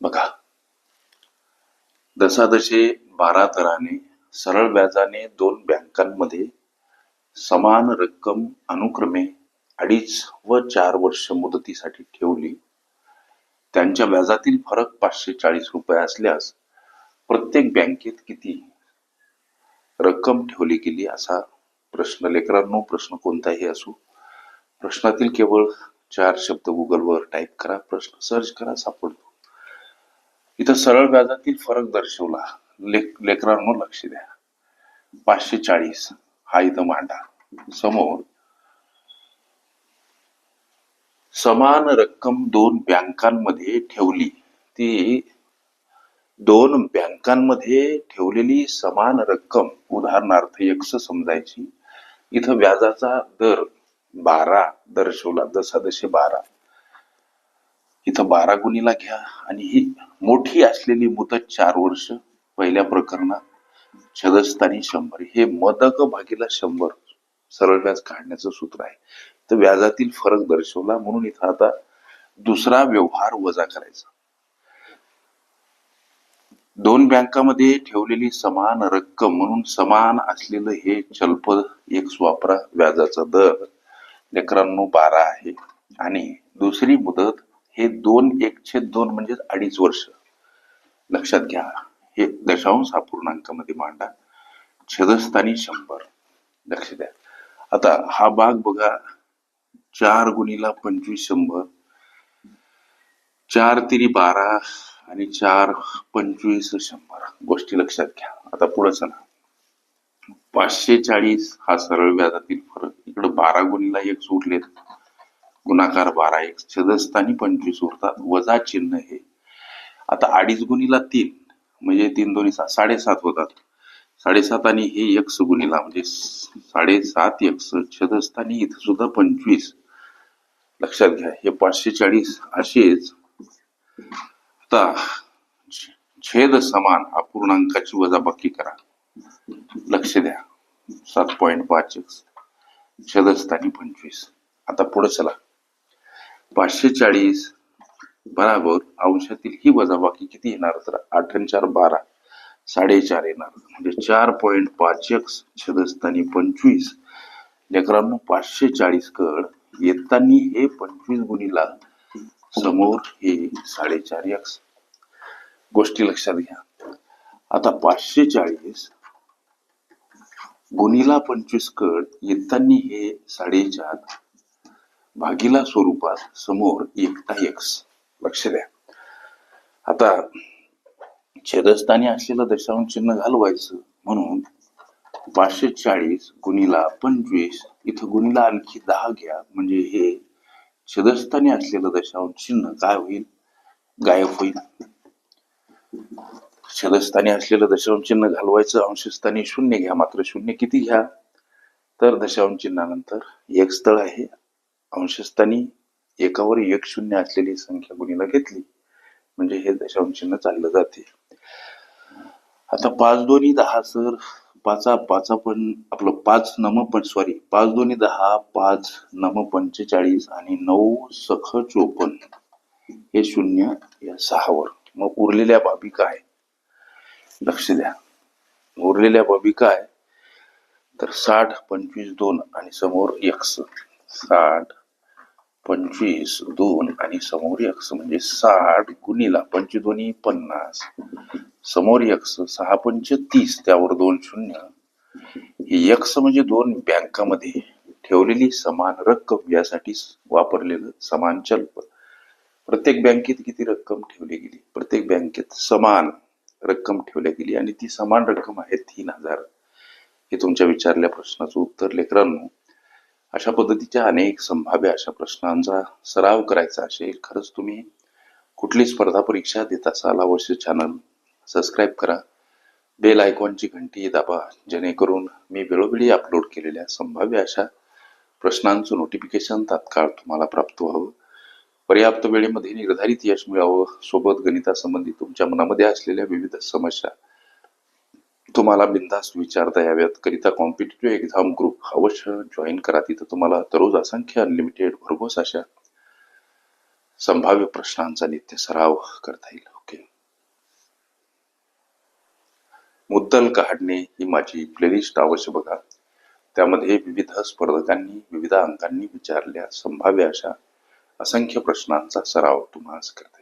बघा. दशादशे बारा दराने सरळ व्याजाने दोन बँकांमध्ये समान रक्कम अनुक्रमे अडीच व चार वर्ष मुदतीसाठी ठेवली. त्यांच्या व्याजातील फरक पाचशे चाळीस रुपये असल्यास प्रत्येक बँकेत किती रक्कम ठेवली गेली असा प्रश्न. लेकरांनो प्रश्न कोणताही असो प्रश्नातील केवळ चार शब्द गुगलवर टाईप करा प्रश्न सर्च करा सापडतो. इथं सरळ व्याजातील फरक दर्शवला. लेख लेकरांनो लक्ष द्या. पाचशे चाळीस. हा इथं मांडा समोर समान रक्कम दोन बँकांमध्ये ठेवली. ती दोन बँकांमध्ये ठेवलेली समान रक्कम उदाहरणार्थ एक्स समजायची इथं व्याजाचा दर बारा दर्शवला. दशादशे बारा. इथं बारा गुणीला घ्या. आणि ही मोठी असलेली मुदत चार वर्ष पहिल्या प्रकरणात छदस्थानी शंभर. हे मदक भागीला शंभर. सरळ व्याज काढण्याचं सूत्र आहे. तर व्याजातील फरक दर्शवला. म्हणून इथं आता दुसरा व्यवहार वजा करायचा. दोन बँकामध्ये ठेवलेली समान रक्कम म्हणून समान असलेलं हे चलपद एक वापरा व्याजाचा दर. लेकरांनो बारा आहे. आणि दुसरी मुदत हे दोन एकशे दोन म्हणजे अडीच वर्ष. लक्षात घ्या हे दशांश हा पूर्णांकामध्ये मांडा. छेदस्थानी शंभर. लक्ष द्या. आता हा भाग बघा. चार गुणीला पंचवीस शंभर. चार तिरी बारा आणि चार पंचवीस शंभर. गोष्टी लक्षात घ्या. आता पुढे चला. पाचशे चाळीस हा सरळ व्याजातील फरक. इकडे बारा गुणीला एक उरलेत गुणाकार बारा एक छदस्थानी पंचवीस उरतात. वजा चिन्ह हे. आता अडीच गुणीला तीन म्हणजे तीन दोन्ही सात साडेसात होतात. साडेसात आणि हे एक्स गुणीला म्हणजे साडेसात एक्स छदस्थानी इथं सुद्धा पंचवीस. लक्षात घ्या हे पाचशे चाळीस असेच. आता छेद समान अपूर्णांकाची वजाबाकी करा. लक्ष द्या. सात पॉईंट पाच एक्स छदस्थानी पंचवीस. आता पुढे चला. पाचशे चाळीस बराबर अंशातील ही वजाबाकी किती येणार? तर आठ आणि चार बारा. साडेचार येणार. म्हणजे चार पॉईंट पाच एक्स छदस्थानी पंचवीस. लेकरांनो पाचशे चाळीस कड येतानी हे पंचवीस गुणीला समोर हे साडेचार एक्स. गोष्टी लक्षात घ्या. आता पाचशे चाळीस गुणीला पंचवीस कड येतानी हे साडेचार भागीला स्वरूपात समोर एकता एक्स लक्ष द्या. आता छेदस्थानी असलेलं दशांश चिन्ह घालवायचं म्हणून पाचशे चाळीस गुणीला पंचवीस इथं गुणीला आणखी दहा घ्या. म्हणजे हे छेदस्थानी असलेलं दशांश चिन्ह काय होईल? गायब होईल. छेदस्थानी असलेलं दशांश चिन्ह घालवायचं अंशस्थानी शून्य घ्या. मात्र शून्य किती घ्या? तर दशांश चिन्हानंतर एक स्थळ आहे. अंशस्थानी एकावर एक शून्य असलेली संख्या गुणीला घेतली. म्हणजे हे दशांश चाललं जाते. आता पाच दोन्ही दहा सर पाचा पाचा पण आपलं पाच नम पण सॉरी पाच दोन्ही दहा पाच नम पंचेचाळीस आणि नऊ सख चोपन्न. हे शून्य या सहावर. मग उरलेल्या बाबी काय? लक्ष द्या. उरलेल्या बाबी काय? तर साठ पंचवीस दोन आणि समोर एक्स साठ पंचवीस दोन आणि समोर एक्स म्हणजे साठ गुणीला पंच दोन्ही पन्नास. समोर एक्स सहा पंच तीस त्यावर दोन शून्य. हे एक्स म्हणजे दोन बँकामध्ये ठेवलेली समान रक्कम यासाठी वापरलेलं समान चल्प. प्रत्येक बँकेत किती रक्कम ठेवली गेली? प्रत्येक बँकेत समान रक्कम ठेवली गेली आणि ती समान रक्कम आहे तीन हजार. हे तुमच्या विचारल्या प्रश्नाचं उत्तर लेकरांनो अशा पद्धतीच्या अनेक संभाव्य अशा प्रश्नांचा सराव करायचा असेल खरंच तुम्ही कुठली स्पर्धा परीक्षा देत असाल अवश्य चॅनल सबस्क्राईब करा. बेल आयकॉनची घंटी दाबा जेणेकरून मी वेळोवेळी अपलोड केलेल्या संभाव्य अशा प्रश्नांचं नोटिफिकेशन तात्काळ तुम्हाला प्राप्त व्हावं. पर्याप्त वेळेमध्ये निर्धारित यश मिळावं. सोबत गणितासंबंधी तुमच्या मनामध्ये असलेल्या विविध समस्या तुम्हाला बिंदास्त विचारता याव्यात. करिता कॉम्पिटेटिव्ह एक्झाम ग्रुप अवश्य जॉईन करा. तिथं तुम्हाला दररोज असंख्य अनलिमिटेड भरघोस अशा संभाव्य प्रश्नांचा नित्य सराव करता येईल. ओके मुद्दल काढणे ही माझी प्लेलिस्ट अवश्य बघा. त्यामध्ये विविध स्पर्धकांनी विविध अंकांनी विचारल्या संभाव्य अशा असंख्य प्रश्नांचा सराव तुम्हाला करता